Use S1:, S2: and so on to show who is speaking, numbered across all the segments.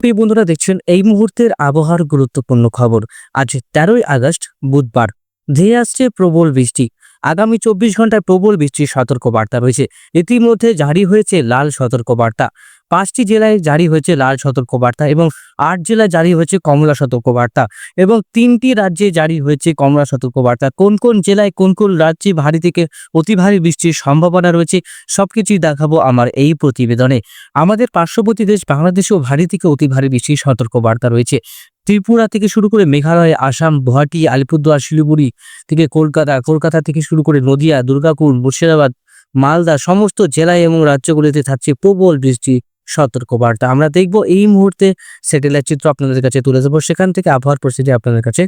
S1: প্রিয় বন্ধুরা, দেখছেন এই মুহূর্তের আবহাওয়ার গুরুত্বপূর্ণ খবর। আজ তেরোই আগস্ট, বুধবার। ধেয়ে আসছে প্রবল বৃষ্টি। আগামী চব্বিশ ঘন্টায় প্রবল বৃষ্টির সতর্ক বার্তা রয়েছে। ইতিমধ্যে জারি হয়েছে লাল সতর্কবার্তা। পাঁচটি জেলায় জারি হয়েছে লাল সতর্কবার্তা এবং আট জেলায় জারি হয়েছে কমলা সতর্কবার্তা এবং তিনটি রাজ্যে জারি হয়েছে কমলা সতর্কবার্তা। কোন কোন জেলায় কোন কোন রাজ্যে ভারী থেকে অতি ভারী বৃষ্টির সম্ভাবনা রয়েছে সবকিছুই দেখাবো আমার এই প্রতিবেদনে। আমাদের পার্শ্ববর্তী দেশ বাংলাদেশেও ভারী থেকে অতি ভারী বৃষ্টির সতর্কবার্তা রয়েছে। ত্রিপুরা থেকে শুরু করে মেঘালয়, আসাম, গুয়াহাটি, আলিপুরদুয়ার, শিলিগুড়ি থেকে কলকাতা কলকাতা থেকে শুরু করে নদিয়া, দুর্গাপুর, মুর্শিদাবাদ, মালদা সমস্ত জেলায় এবং রাজ্যগুলিতে থাকছে প্রবল বৃষ্টি সতর্কবার্তা। আমরা দেখব এই মুহূর্তে স্যাটেলাইট চিত্র আপনাদের কাছে তুলে দেবো সেখান থেকে আবহাওয়ার পরিস্থিতি আপনাদের কাছে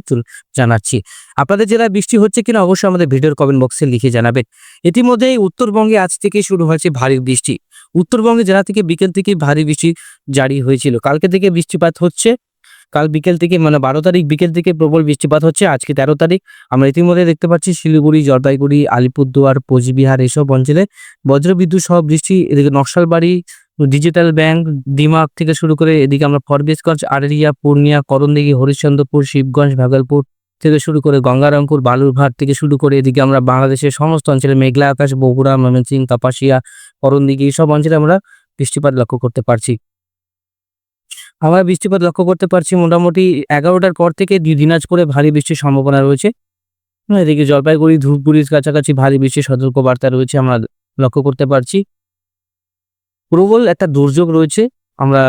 S1: জানাচ্ছি। আপনাদের জেলায় বৃষ্টি হচ্ছে কিনা অবশ্যই আমাদের ভিডিওর কমেন্ট বক্সে লিখে জানাবেন। ইতিমধ্যেই উত্তরবঙ্গে আজ থেকে শুরু হয়েছে ভারী বৃষ্টি। উত্তরবঙ্গে জেলা থেকে বিকেল থেকে ভারী বৃষ্টি জারি হয়েছিল। কালকে থেকে বৃষ্টিপাত হচ্ছে। কাল বিকেল থেকে মানে বারো তারিখ বিকেল থেকে প্রবল বৃষ্টিপাত হচ্ছে। আজকে তেরো তারিখ। আমরা ইতিমধ্যে দেখতে পাচ্ছি শিলিগুড়ি, জলপাইগুড়ি, আলিপুরদুয়ার, কোচবিহার এসব অঞ্চলে বজ্রবিদ্যুৎ সহ বৃষ্টি, এদিকে নকশালবাড়ি ডিজিটাল ব্যাংক দিমাগ থেকে শুরু করে এদিকে আমরা ফরবেশগঞ্জ আরেরিয়া পূর্ণিয়া করণদিঘি হরিশ্চন্দ্রপুর শিবগঞ্জ ভাগলপুর থেকে শুরু করে গঙ্গারামপুর বালুরঘাট থেকে শুরু করে এদিকে আমরা বাংলাদেশের সমস্ত অঞ্চলে মেঘলা আকাশ, বগুড়া, ময়মনসিংহ, কাপাসিয়া করণদিঘি সব অঞ্চলে আমরা বৃষ্টিপাত লক্ষ্য করতে পারছি। আমরা বৃষ্টিপাত লক্ষ্য করতে পারছি মোটামুটি এগারোটার পর থেকে দিনাজপুরে ভারী বৃষ্টির সম্ভাবনা রয়েছে। এদিকে জলপাইগুড়ি, ধূপগুড়ির কাছাকাছি ভারী বৃষ্টির সতর্কবার্তা রয়েছে আমরা লক্ষ্য করতে পারছি। প্রবল একটা দুর্যোগ রয়েছে। আমরা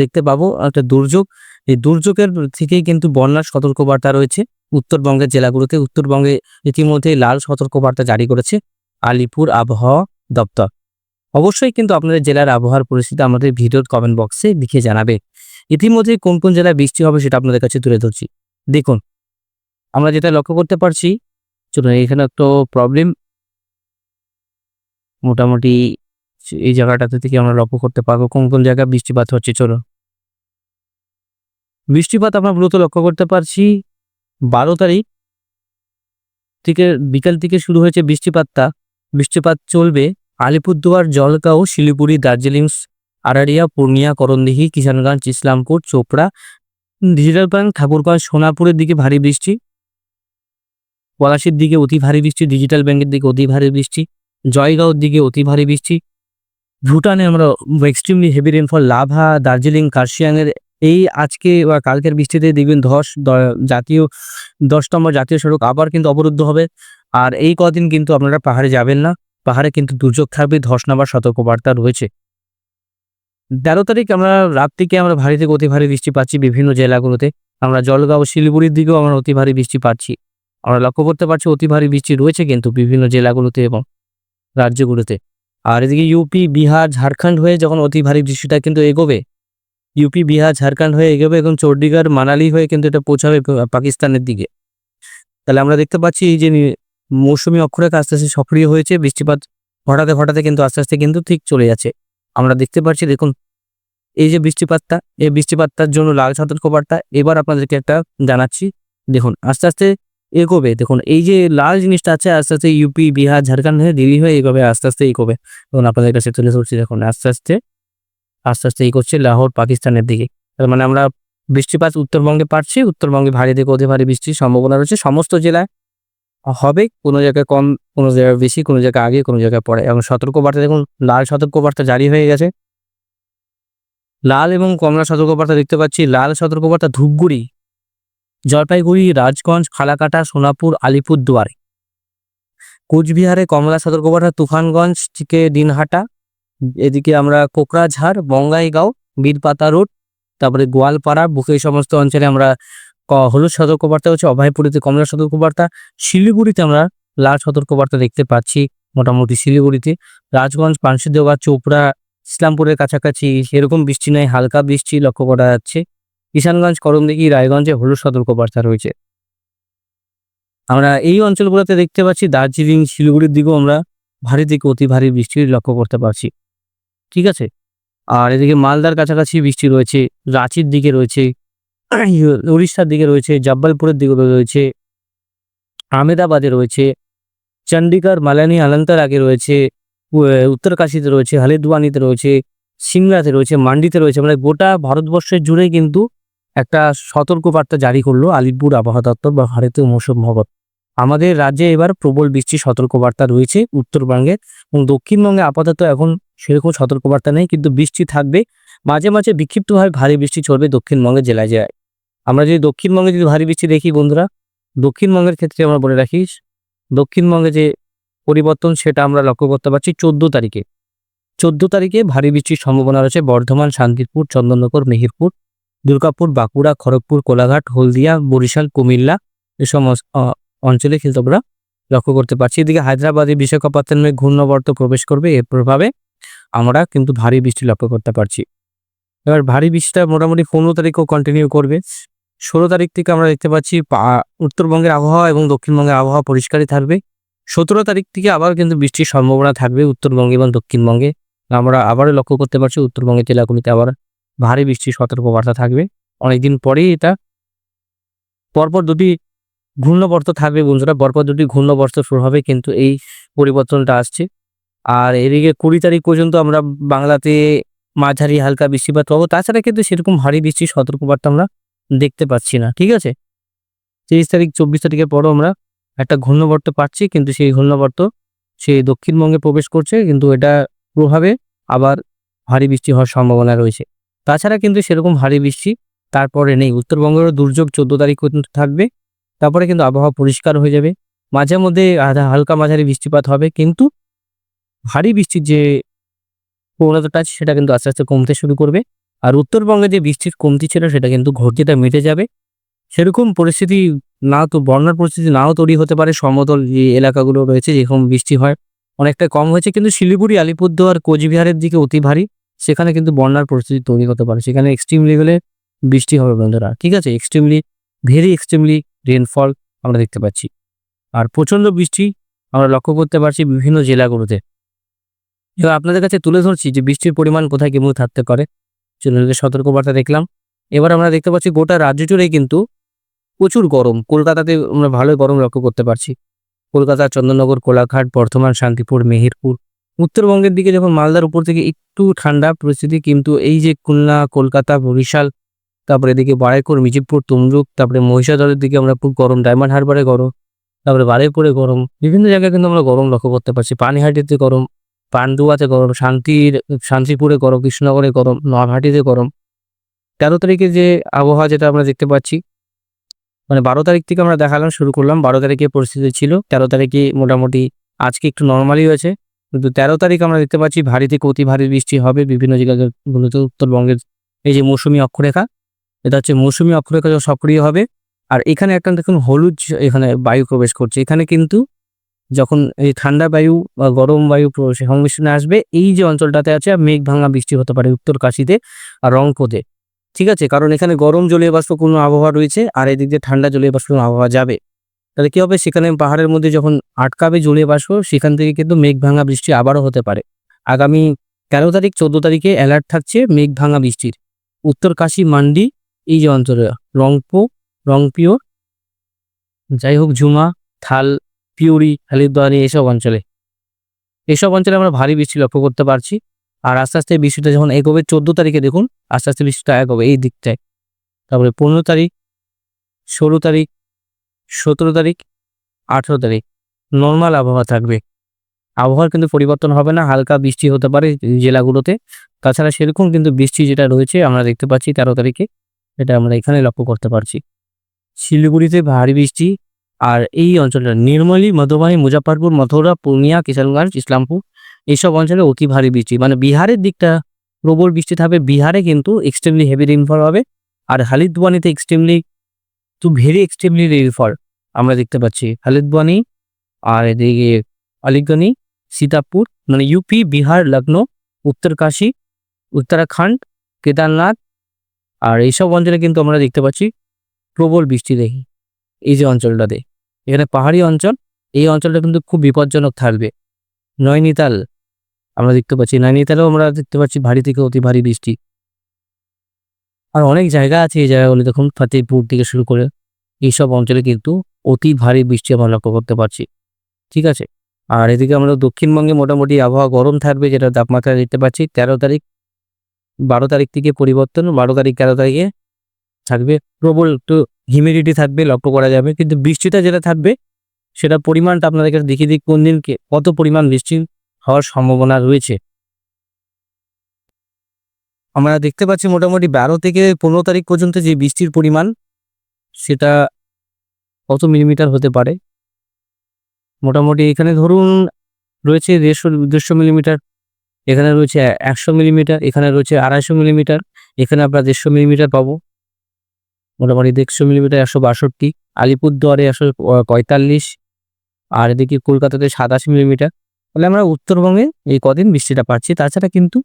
S1: দেখতে পাবো একটা দুর্যোগ। এই দুর্যোগের থেকেই কিন্তু বন্যার সতর্কবার্তা রয়েছে। উত্তরবঙ্গের জেলাগুলোতে উত্তরবঙ্গে ইতিমধ্যে লাল সতর্কবার্তা জারি করেছে আলিপুর আবহাওয়া দপ্তর। অবশ্যই কিন্তু আপনাদের জেলার আবহাওয়ার পরিস্থিতি আমাদের ভিডিওর কমেন্ট বক্সে লিখে জানাবে। ইতিমধ্যে কোন কোন জেলায় বৃষ্টি হবে সেটা আপনাদের কাছে তুলে ধরছি। দেখুন, আমরা যেটা লক্ষ্য করতে পারছি, চলুন এখানে একটু প্রবলেম মোটামুটি এই জায়গাটাতে থেকে আমরা লক্ষ্য করতে পারব কোন কোন জায়গায় বৃষ্টিপাত হচ্ছে, চলো। বৃষ্টিপাত আমরা মূলত লক্ষ্য করতে পারছি বারো তারিখ থেকে বিকাল থেকে শুরু হয়েছে বৃষ্টিপাতটা। বৃষ্টিপাত চলবে আলিপুরদুয়ার, জলগাঁও, শিলিগুড়ি, দার্জিলিং আরারিয়া পূর্ণিয়া, করণদিঘি, কিষানগঞ্জ, ইসলামপুর, চোপড়া, ডিজিটাল ব্যাংক ঠাকুরগাঁও সোনাপুরের দিকে ভারী বৃষ্টি, পলাশির দিকে অতি ভারী বৃষ্টি, ডিজিটাল ব্যাংকের দিকে অতি ভারী বৃষ্টি, জয়গাঁওর দিকে অতি ভারী বৃষ্টি ভুটানে আমরা extremely heavy rainfall Lava, Darjeeling, কার্শিয়াংয়ের এই আজকে বা কালকের বৃষ্টিতে দেখবেন ধস জাতীয় দশ নম্বর জাতীয় সড়ক আবার কিন্তু অবরুদ্ধ হবে। আর এই কদিন কিন্তু আপনারা পাহাড়ে যাবেন না। পাহাড়ে কিন্তু দুর্যোগ থাকবে, ধস নামার সতর্কবার্তা রয়েছে। তেরো তারিখ আমরা রাত থেকে আমরা ভারী থেকে অতি ভারী বৃষ্টি পাচ্ছি বিভিন্ন জেলাগুলোতে। আমরা জলগাঁও, শিলিগুড়ির দিকেও আমরা অতি ভারী বৃষ্টি পাচ্ছি। আমরা লক্ষ্য করতে পারছি অতি ভারী বৃষ্টি রয়েছে কিন্তু বিভিন্ন জেলাগুলোতে এবং রাজ্যগুলোতে। আর এদিকে ইউপি বিহার, ঝাড়খণ্ড হয়ে যখন অতি ভারী বৃষ্টিটা কিন্তু এগোবে ইউপি বিহার, ঝাড়খণ্ড হয়ে এগোবে এবং চণ্ডীগড়, মানালি হয়ে কিন্তু এটা পৌঁছাবে পাকিস্তানের দিকে। তাহলে আমরা দেখতে পাচ্ছি এই যে মৌসুমী অক্ষরেখা আস্তে আস্তে সক্রিয় হয়েছে, বৃষ্টিপাত হঠাৎ হঠাৎ কিন্তু আস্তে আস্তে কিন্তু ঠিক চলে যাচ্ছে। আমরা দেখতে পাচ্ছি দেখুন, এই যে বৃষ্টিপাতটা, এই বৃষ্টিপাতটার জন্য লাল সতর্কবার্তা এবার আপনাদেরকে একটা জানাচ্ছি। দেখুন, আস্তে আস্তে এগোবে। দেখুন, এই যে লাল জিনিসটা আছে, আস্তে আস্তে ইউপি বিহার, ঝাড়খণ্ড হয়ে দিল্লি হয়ে এগোবে, আস্তে আস্তে এগোবে। দেখুন, আপনাদের কাছে তুলে ধরছি দেখুন, আস্তে আস্তে আস্তে আস্তে এগোচ্ছে লাহোর, পাকিস্তানের দিকে। তার মানে আমরা বৃষ্টিপাত উত্তরবঙ্গে পাচ্ছি, উত্তরবঙ্গে ভারী থেকে অতি ভারী বৃষ্টির সম্ভাবনা রয়েছে। সমস্ত জেলায় হবে, কোনো জায়গায় কম, কোনো জায়গায় বেশি, কোনো জায়গায় আগে, কোনো জায়গায় পরে। এবং সতর্কবার্তা, দেখুন, লাল সতর্কবার্তা জারি হয়ে গেছে। লাল এবং কমলা সতর্কবার্তা দেখতে পাচ্ছি। লাল সতর্কবার্তা ধূপগুড়ি জলপাইগুড়ি, রাজগঞ্জ, খালাকাটা, সোনাপুর, আলিপুরদুয়ার। কোচবিহারে কমলা সতর্কবার্তা তুফানগঞ্জ থেকে দিনহাটা। এদিকে আমরা কোকরাঝাড়, বঙ্গাইগাঁও, বীরপাতা রোড, তারপরে গোয়ালপাড়া, বুকে এই সমস্ত অঞ্চলে আমরা হলুদ সতর্কবার্তা হচ্ছে, অভয়পুরীতে কমলা সতর্কবার্তা শিলিগুড়িতে আমরা লাল সতর্কবার্তা দেখতে পাচ্ছি, মোটামুটি শিলিগুড়িতে। রাজগঞ্জ পানসিদেওয়া চোপড়া, ইসলামপুরের কাছাকাছি, সেরকম বৃষ্টি নয় হালকা বৃষ্টি লক্ষ্য করা যাচ্ছে। কিষানগঞ্জ, করমদিঘি, রায়গঞ্জে হলুদ সতর্কবার্তা রয়েছে। আমরা এই অঞ্চলগুলোতে দেখতে পাচ্ছি, দার্জিলিং, শিলিগুড়ির দিকেও আমরা ভারী থেকে অতি ভারী বৃষ্টির লক্ষ্য করতে পারছি। ঠিক আছে? আর এদিকে মালদার কাছাকাছি বৃষ্টি রয়েছে, রাঁচির দিকে রয়েছে, উড়িষ্যার দিকে রয়েছে, জব্বলপুরের দিকে রয়েছে আমেদাবাদে রয়েছে চণ্ডীগড় মালানি আলন্তর আগে রয়েছে উত্তরকাশীতে রয়েছে, হালিদুয়ানিতে রয়েছে, সিমলাতে রয়েছে, মান্ডিতে রয়েছে। মানে গোটা ভারতবর্ষের জুড়ে কিন্তু একটা সতর্কবার্তা জারি করল আলিপুর আবহাওয়া দপ্তর বা ভারতীয় মৌসুম ভবন। আমাদের রাজ্যে এবার প্রবল বৃষ্টির সতর্কবার্তা রয়েছে উত্তরবঙ্গে এবং দক্ষিণবঙ্গে আপাতত এখন সেরকম সতর্কবার্তা নেই, কিন্তু বৃষ্টি থাকবে। মাঝে মাঝে বিক্ষিপ্তভাবে ভারী বৃষ্টি চলবে দক্ষিণবঙ্গে জেলায় জেলায় আমরা যদি দক্ষিণবঙ্গে যদি ভারী বৃষ্টি দেখি বন্ধুরা, দক্ষিণবঙ্গের ক্ষেত্রে আমরা বলে রাখি, দক্ষিণবঙ্গে যে পরিবর্তন সেটা আমরা লক্ষ্য করতে পারছি চোদ্দ তারিখে। চোদ্দ তারিখে ভারী বৃষ্টির সম্ভাবনা রয়েছে বর্ধমান, শান্তিপুর, চন্দননগর, মেহেরপুর। দুর্গাপুর, বাঁকুড়া, খড়গপুর, কোলাঘাট, হলদিয়া, বরিশাল, কুমিল্লা এ সমস্ত অঞ্চলে কিন্তু আমরা লক্ষ্য করতে পারছি। এদিকে হায়দ্রাবাদে বিশাখাপত্তনমে ঘূর্ণবর্ত প্রবেশ করবে এর প্রভাবে আমরা কিন্তু ভারী বৃষ্টি লক্ষ্য করতে পারছি। এবার ভারী বৃষ্টিটা মোটামুটি পনেরো তারিখও কন্টিনিউ করবে। ষোলো তারিখ থেকে আমরা দেখতে পাচ্ছি উত্তরবঙ্গের আবহাওয়া এবং দক্ষিণবঙ্গের আবহাওয়া পরিষ্কারই থাকবে। সতেরো তারিখ থেকে আবার কিন্তু বৃষ্টির সম্ভাবনা থাকবে উত্তরবঙ্গে এবং দক্ষিণবঙ্গে। আমরা আবারও লক্ষ্য করতে পারছি উত্তরবঙ্গের জেলাগুলিতে আবার ভারী বৃষ্টির সতর্কবার্তা থাকবে। অনেকদিন পরেই এটা পরপর দুটি ঘূর্ণবর্ত থাকবে বন্ধুরা, পরপর দুটি ঘূর্ণবর্ত শুরু হবে কিন্তু এই পরিবর্তনটা আসছে। আর এদিকে কুড়ি তারিখ পর্যন্ত আমরা বাংলাতে মাঝারি হালকা বৃষ্টিপাত পাবো। তাছাড়া কিন্তু সেরকম ভারী বৃষ্টির সতর্কবার্তা আমরা দেখতে পাচ্ছি না, ঠিক আছে? তিরিশ তারিখ, চব্বিশ তারিখের পরও আমরা একটা ঘূর্ণবর্ত পাচ্ছি, কিন্তু সেই ঘূর্ণবর্ত সেই দক্ষিণবঙ্গে প্রবেশ করছে, কিন্তু এটা প্রভাবে আবার ভারী বৃষ্টি হওয়ার সম্ভাবনা রয়েছে। তাছাড়া কিন্তু সেরকম ভারী বৃষ্টি, তারপরে নেই। উত্তরবঙ্গেরও দুর্যোগ চোদ্দ তারিখ পর্যন্ত থাকবে, তারপরে কিন্তু আবহাওয়া পরিষ্কার হয়ে যাবে। মাঝে মধ্যে হালকা মাঝারি বৃষ্টিপাত হবে, কিন্তু ভারী বৃষ্টির যে প্রবণতাটা আছে, সেটা কিন্তু আস্তে আস্তে কমতে শুরু করবে। আর উত্তরবঙ্গে যে বৃষ্টির কমতি ছিল, সেটা কিন্তু ঘটিটা মিটে যাবে। সেরকম পরিস্থিতি না তো, বন্যার পরিস্থিতি নাও তৈরি হতে পারে। সমতল যে এলাকাগুলো রয়েছে, যেরকম বৃষ্টি হয় অনেকটা কম হয়েছে। কিন্তু শিলিগুড়ি, আলিপুরদুয়ার, কোচবিহারের দিকে অতি ভারী। সেখানে কিন্তু বন্যার পরিস্থিতি তৈরি হতে পারে। সেখানে এক্সট্রিম লেভেলে বৃষ্টি হবে বন্ধুরা, ঠিক আছে? এক্সট্রিমলি ভেরি এক্সট্রিমলি রেনফল আমরা দেখতে পাচ্ছি। আর প্রচণ্ড বৃষ্টি আমরা লক্ষ্য করতে পারছি বিভিন্ন জেলাগুলোতে। এবার আপনাদের কাছে তুলে ধরছি যে বৃষ্টির পরিমাণ কোথায় কেমন থাকতে পারে। চলুন সতর্কবার্তা দেখলাম। এবার আমরা দেখতে পাচ্ছি গোটা রাজ্য জুড়েই কিন্তু প্রচুর গরম। কলকাতাতে আমরা ভালো গরম লক্ষ্য করতে পারছি। কলকাতা, চন্দননগর, কোলাঘাট, বর্ধমান, শান্তিপুর, মেহেরপুর উত্তরবঙ্গের দিকে যখন মালদার উপর থেকে একটু ঠান্ডা পরিস্থিতি, কিন্তু এই যে খুলনা, কলকাতা, বরিশাল, তারপরে এদিকে বারাইপুর মিজিপুর তমলুক, তারপরে মহিষাদলের দিকে আমরা খুব গরম, ডায়মন্ড হারবারে গরম, তারপরে বারুইপুরে গরম, বিভিন্ন জায়গায় কিন্তু আমরা গরম লক্ষ্য করতে পারছি। পানিহাটিতে গরম, পান্ডুয়াতে গরম, শান্তির, শান্তিপুরে গরম, কৃষ্ণনগরে গরম, নলহাটিতে গরম। তেরো তারিখে যে আবহাওয়া যেটা আমরা দেখতে পাচ্ছি মানে বারো তারিখ থেকে আমরা দেখালাম, শুরু করলাম। বারো তারিখে পরিস্থিতি ছিল, তেরো তারিখে মোটামুটি আজকে একটু নর্মালি হয়েছে। কিন্তু তেরো তারিখ আমরা দেখতে পাচ্ছি ভারী থেকে অতি ভারী বৃষ্টি হবে, বিভিন্ন জায়গাগুলোতে উত্তরবঙ্গের এই যে মৌসুমী অক্ষরেখা, এটা হচ্ছে মৌসুমী অক্ষরেখা সক্রিয় হবে। আর এখানে একটা দেখুন হলুদ এখানে বায়ু প্রবেশ করছে, এখানে কিন্তু যখন এই ঠান্ডা বায়ু বা গরম বায়ু সংমিশ্রণে আসবে, এই যে অঞ্চলটাতে আছে মেঘ ভাঙা বৃষ্টি হতে পারে উত্তর কাশিতে আর রংপুরে, ঠিক আছে? কারণ এখানে গরম জলীয় বাষ্পপূর্ণ আবহাওয়া রয়েছে আর এদিক দিয়ে ঠান্ডা জলীয় বাষ্পপূর্ণ আবহাওয়া যাবে। তাহলে কি হবে? সেখানে পাহাড়ের মধ্যে যখন আটকাবে জলীয় বাষ্প, সেখান থেকে কিন্তু মেঘ ভাঙা বৃষ্টি আবারও হতে পারে। আগামী তেরো তারিখ, চোদ্দ তারিখে অ্যালার্ট থাকছে মেঘ ভাঙা বৃষ্টির। উত্তর কাশী মান্ডি, এই যে অঞ্চলে রংপো রংপিও যাই হোক ঝুমা, থাল, পিউরি হালিদ্বানি এসব অঞ্চলে। এসব অঞ্চলে আমরা ভারী বৃষ্টি লক্ষ্য করতে পারছি। আর আস্তে আস্তে বৃষ্টিটা যখন এগোবে, চোদ্দ তারিখে দেখুন, আস্তে আস্তে বৃষ্টিটা এগোবে এই দিকটায়। তারপরে পনেরো তারিখ, ষোলো তারিখ সতেরো তারিখ, আঠেরো তারিখ। নর্মাল আবহাওয়া থাকবে। আবহাওয়ার কিন্তু পরিবর্তন হবে না, হালকা বৃষ্টি হতে পারে জেলাগুলোতে। তাছাড়া সেরকম কিন্তু বৃষ্টি যেটা রয়েছে, আমরা দেখতে পাচ্ছি তেরো তারিখে, এটা আমরা এখানে লক্ষ্য করতে পারছি। শিলিগুড়িতে ভারী বৃষ্টি, আর এই অঞ্চলটা নির্মলী, মধুবাহী মুজাফরপুর মথুরা, পূর্ণিয়া কিষানগঞ্জ ইসলামপুর, এইসব অঞ্চলে অতি ভারী বৃষ্টি। মানে বিহারের দিকটা প্রবল বৃষ্টি থাকবে, বিহারে কিন্তু এক্সট্রিমলি হেভি রেইনফল হবে, আর হালিদওয়ানিতে extremely to very extremely rainfall আমরা দেখতে পাচ্ছি। হালিদওয়ানি আর এদিকে আলিগনি, সীতাপুর মানে ইউপি বিহার লখনৌ উত্তরকাশী, উত্তরাখণ্ড, কেদারনাথ, আর এইসব অঞ্চলে কিন্তু আমরা দেখতে পাচ্ছি প্রবল বৃষ্টি দেখি এই যে অঞ্চলটাতে। এখানে পাহাড়ি অঞ্চল, এই অঞ্চলটা কিন্তু খুব বিপজ্জনক থাকবে। নৈনিতাল, আমরা দেখতে পাচ্ছি। নৈনিতালেও আমরা দেখতে পাচ্ছি ভারী থেকে অতি ভারী বৃষ্টি। আর অনেক জায়গা আছে এই জায়গাগুলি দেখুন ফতেহপুর থেকে শুরু করে এইসব অঞ্চলে কিন্তু অতি ভারী বৃষ্টি আমরা লক্ষ্য করতে পারছি, ঠিক আছে? আর এদিকে আমরা দক্ষিণবঙ্গে মোটামুটি আবহাওয়া গরম থাকবে, যেটা তাপমাত্রা দেখতে পাচ্ছি তেরো তারিখ, বারো তারিখ থেকে পরিবর্তন, বারো তারিখ, তেরো তারিখে থাকবে, প্রবল একটু হিউমিডিটি থাকবে, লক্ষ্য করা যাবে। কিন্তু বৃষ্টিটা যেটা থাকবে সেটা পরিমাণটা আপনাদেরকে দেখিয়ে দিই, কোন দিনকে কত পরিমাণ বৃষ্টি হওয়ার সম্ভাবনা রয়েছে। আমরা দেখতে পাচ্ছি মোটামুটি বারো থেকে পনেরো তারিখ পর্যন্ত যে বৃষ্টির পরিমাণ, সেটা কত মিলিমিটার হতে পারে? মোটামুটি এখানে ধরুন রয়েছে দেড়শো দেড়শো মিলিমিটার, এখানে রয়েছে একশো মিলিমিটার, এখানে রয়েছে আড়াইশো মিলিমিটার, এখানে আমরা দেড়শো মিলিমিটার পাবো। মোটামুটি দেড়শো মিলিমিটার একশো বাষট্টি, আলিপুরদুয়ারে একশো পঁয়তাল্লিশ, আর এদিকে কলকাতাতে সাতাশি মিলিমিটার। তাহলে আমরা উত্তরবঙ্গে এই কদিন বৃষ্টিটা পাচ্ছি। তাছাড়া কিন্তু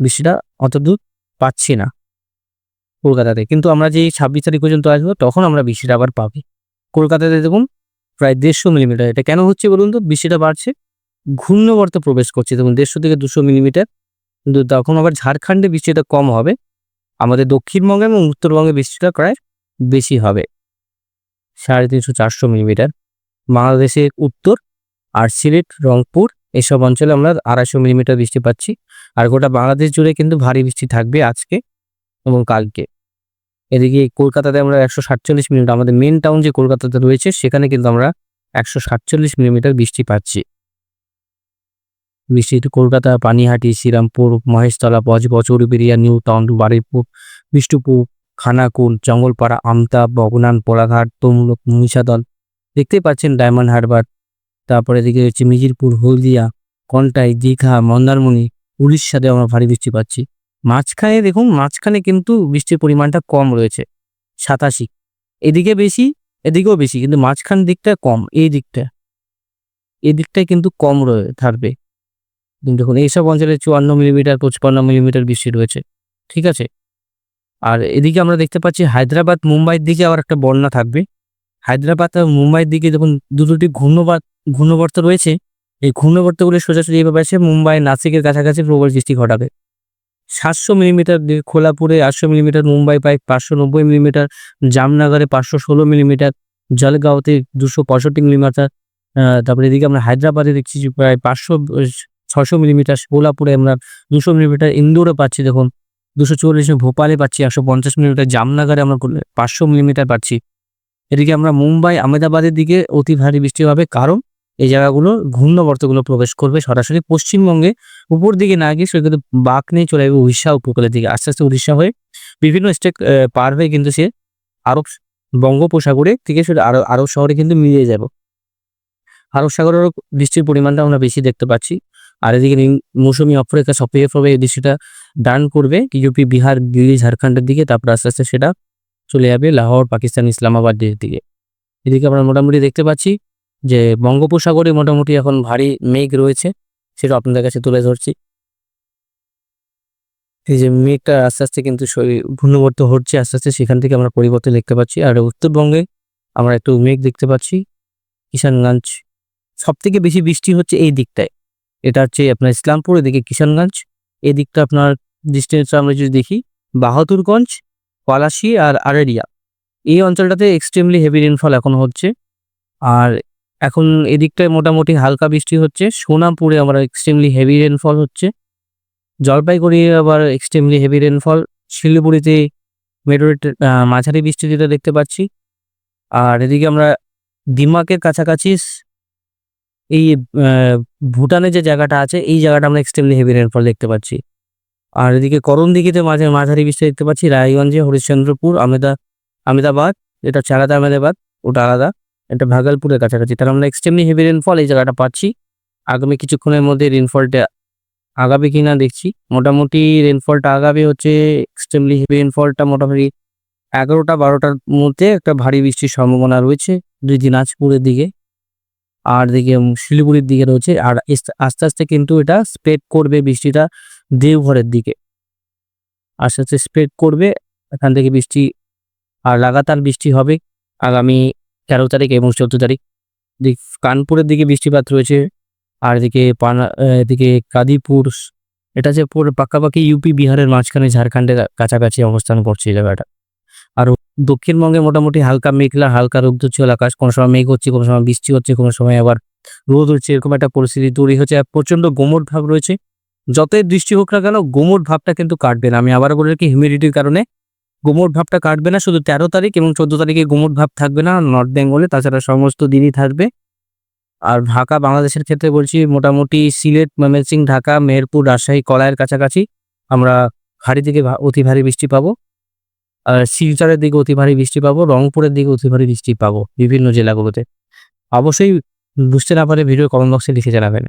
S1: বৃষ্টিটা অত দূর পাচ্ছি না কলকাতাতে। কিন্তু আমরা যে ছাব্বিশ তারিখ পর্যন্ত আসব, তখন আমরা বৃষ্টিটা আবার পাবি। কলকাতাতে দেখুন, প্রায় দেড়শো মিলিমিটার। এটা কেন হচ্ছে বলুন তো? বৃষ্টিটা বাড়ছে, ঘূর্ণবর্ত প্রবেশ করছে। দেখুন, দেড়শো থেকে দুশো মিলিমিটার। কিন্তু তখন আবার ঝাড়খণ্ডে বৃষ্টিটা কম হবে। আমাদের দক্ষিণবঙ্গে এবং উত্তরবঙ্গে বৃষ্টিটা প্রায় বেশি হবে। সাড়ে তিনশো চারশো মিলিমিটার। বাংলাদেশের উত্তর আর সিলেট, রংপুর এসব অঞ্চলে আমরা আড়াইশো মিলিমিটার বৃষ্টি পাচ্ছি। আর গোটা বাংলাদেশ জুড়ে কিন্তু ভারী বৃষ্টি থাকবে আজকে এবং কালকে। এদিকে কলকাতাতে আমরা একশো সাতচল্লিশ মিলিমিটার, আমাদের মেন টাউন যে কলকাতাতে রয়েছে, সেখানে কিন্তু আমরা একশো সাতচল্লিশ মিলিমিটার বৃষ্টি পাচ্ছি। বৃষ্টি কলকাতা, পানিহাটি, শ্রীরামপুর, মহেশতলা, বজবজ উরুবেরিয়া নিউ টাউন বারুইপুর, বিষ্ণুপুর, খানাকুল, জঙ্গলপাড়া, আমতা, বগনান পোড়াঘাট তমলুক, মহিষাদল। দেখতেই পাচ্ছেন ডায়মন্ড হারবার। তারপরে এদিকে হচ্ছে মিজিরপুর হলদিয়া, কন্টাই, দীঘা, মন্দারমণি উড়িষ্যাতে আমরা ভারী বৃষ্টি পাচ্ছি। মাঝখানে দেখুন, মাঝখানে কিন্তু বৃষ্টির পরিমাণটা কম রয়েছে, সাতাশি। এদিকে বেশি, এদিকেও বেশি, কিন্তু মাঝখান দিকটা কম, এই দিকটা। এই দিকটায় কিন্তু কম রয়ে, থাকবে। দেখুন, এইসব অঞ্চলে চুয়ান্ন মিলিমিটার, পঁচপান্ন মিলিমিটার বৃষ্টি রয়েছে, ঠিক আছে? আর এদিকে আমরা দেখতে পাচ্ছি হায়দ্রাবাদ, মুম্বাইয়ের দিকে আবার একটা বন্যা থাকবে। হায়দ্রাবাদ আর মুম্বাইয়ের দিকে যখন দুটোটি ঘূর্ণবাদ ঘূর্ণবর্ত রয়েছে, এই ঘূর্ণবর্তগুলি সোজাসুজি এভাবে আসে মুম্বাই নাসিকের কাছাকাছি প্রবল বৃষ্টি ঘটাবে। সাতশো মিলিমিটার খোলাপুরে আটশো মিলিমিটার, মুম্বাই প্রায় পাঁচশো নব্বই মিলিমিটার, জামনগরে পাঁচশো ষোলো মিলিমিটার, জলগাঁওতে দুশো পঁয়ষট্টি মিলিমিটার তারপরে এদিকে আমরা হায়দ্রাবাদে দেখছি প্রায় পাঁচশো, ছশো মিলিমিটার, কোলাপুরে আমরা দুশো মিলিমিটার, ইন্দোরে পাচ্ছি দেখুন, দুশো চল্লিশ, ভোপালে পাচ্ছি একশো পঞ্চাশ মিলিমিটার, জামনগরে আমরা পাঁচশো মিলিমিটার পাচ্ছি। এদিকে আমরা মুম্বাই, আহমেদাবাদের দিকে অতি ভারী বৃষ্টি হবে, কারণ এই জায়গাগুলো ঘূর্ণবর্তগুলো প্রবেশ করবে সরাসরি পশ্চিমবঙ্গে। উপর দিকে না গিয়ে সেগুলো বাঁক নিয়ে চলে যাবে উড়িষ্যা, উপকূলের দিকে আস্তে আস্তে উড়িষ্যা হয়ে বিভিন্ন স্টেট পার হয়ে কিন্তু সে আরব বঙ্গোপসাগরে থেকে সেটা আরব আরব শহরে কিন্তু মিলিয়ে যাব। আরব সাগরেরও বৃষ্টির পরিমাণটা আমরা বেশি দেখতে পাচ্ছি। আর এদিকে মৌসুমী অফ্রিকা সক্রিয় ভাবে এই বৃষ্টিটা ডান করবে। ইউপি, বিহার, দিল্লি, ঝাড়খণ্ডের দিকে তারপর আস্তে আস্তে সেটা চলে যাবে লাহোর, পাকিস্তান, ইসলামাবাদের দিকে। এদিকে আমরা মোটামুটি দেখতে পাচ্ছি যে বঙ্গোপসাগরে মোটামুটি এখন ভারী মেঘ রয়েছে, সেটা আপনাদের কাছে তুলে ধরছি। এই যে মেঘটা আস্তে আস্তে কিন্তু ঘূর্ণবর্ত হচ্ছে, আস্তে আস্তে সেখান থেকে আমরা পরিবর্তন দেখতে পাচ্ছি। আর উত্তরবঙ্গে আমরা একটু মেঘ দেখতে পাচ্ছি। কিষানগঞ্জ সব থেকে বেশি বৃষ্টি হচ্ছে এই দিকটায়। এটা হচ্ছে আপনার ইসলামপুর, এদিকে কিষানগঞ্জ। এই দিকটা আপনার ডিস্টেন্স আমরা যদি দেখি, বাহাদুরগঞ্জ, পলাশি আর আরেরিয়া। এই অঞ্চলটাতে এক্সট্রিমলি হেভি রেনফল এখন হচ্ছে। আর এখন এদিকটায় মোটামুটি হালকা বৃষ্টি হচ্ছে। সোনামপুরে আমরা এক্সট্রিমলি হেভি রেনফল হচ্ছে। জলপাইগুড়ি আবার এক্সট্রিমলি হেভি রেনফল শিলিগুড়িতে মেডোরেট মাঝারি বৃষ্টি যেটা দেখতে পাচ্ছি। আর এদিকে আমরা দিমাকের কাছাকাছি এই ভুটানে যে জায়গাটা আছে, এই জায়গাটা আমরা এক্সট্রিমলি হেভি রেনফল দেখতে পাচ্ছি। আর এদিকে করণ দিঘিতে মাঝে মাঝারি বৃষ্টি দেখতে পাচ্ছি। রায়গঞ্জে, হরিশ্চন্দ্রপুর, আমেদা, আমেদাবাদ এটা আলাদা আমেদাবাদ, ওটা আলাদা। এটা ভাগলপুরের কাছাকাছি। তাহলে আমরা এক্সট্রিমলি হেভি রেনফল এই জায়গাটা পাচ্ছি। আগামী কিছুক্ষণের মধ্যে রেনফলটা আগাবে কিনা দেখছি। মোটামুটি রেনফলটা আগাবে হচ্ছে এক্সট্রিমলি হেভি রেনফলটা মোটামুটি এগারোটা বারোটার মধ্যে একটা ভারী বৃষ্টির সম্ভাবনা রয়েছে। দুই দিনাজপুরের দিকে আর দিকে শিলিগুড়ির দিকে রয়েছে। আর আস্তে আস্তে কিন্তু এটা স্প্রেড করবে বৃষ্টিটা দেওঘরের দিকে। আস্তে আস্তে স্প্রেড করবে, এখান থেকে বৃষ্টি আর লাগাতার বৃষ্টি হবে আগামী তেরো তারিখ এবং চোদ্দ তারিখ। দিক কানপুরের দিকে বৃষ্টিপাত রয়েছে, আর এদিকে পানা এদিকে কাদিপুর এটা যে পুরো পাকাপাকি ইউপি, বিহারের মাঝখানে ঝাড়খণ্ডের কাছাকাছি অবস্থান করছে এই জায়গাটা। আর দক্ষিণবঙ্গে মোটামুটি হালকা মেঘলা, হালকা রৌদ্রোজ্জ্বল আকাশ, কোনো সময় মেঘ হচ্ছে, কোনো সময় বৃষ্টি হচ্ছে, কোনো সময় আবার রোদ হচ্ছে, এরকম একটা পরিস্থিতি তৈরি হচ্ছে। আর প্রচণ্ড গোমট ভাব রয়েছে। যতই বৃষ্টি হোক না কেন, গুমোট ভাবটা কিন্তু কাটবে না। আমি আবার বলে রাখি হিউমিডিটির কারণে গুমোট ভাবটা কাটবে না, শুধু তেরো তারিখ এবং চোদ্দ তারিখে গুমোট ভাব থাকবে না, নর্থ বেঙ্গলে, তাছাড়া সমস্ত দিনই থাকবে। আর ঢাকা, বাংলাদেশের ক্ষেত্রে বলছি, মোটামুটি সিলেট, ময়মনসিং, ঢাকা, মেহেরপুর, রাজশাহী কলায়ের কাছাকাছি আমরা ভারী ভা- অতি ভারী বৃষ্টি পাবো। আর শিলচরের দিকে অতি ভারী বৃষ্টি পাবো, রংপুরের দিকে অতি ভারী বৃষ্টি পাবো বিভিন্ন জেলাগুলোতে। অবশ্যই বুঝতে না পারে ভিডিও কমেন্ট বক্সে লিখে জানাবেন।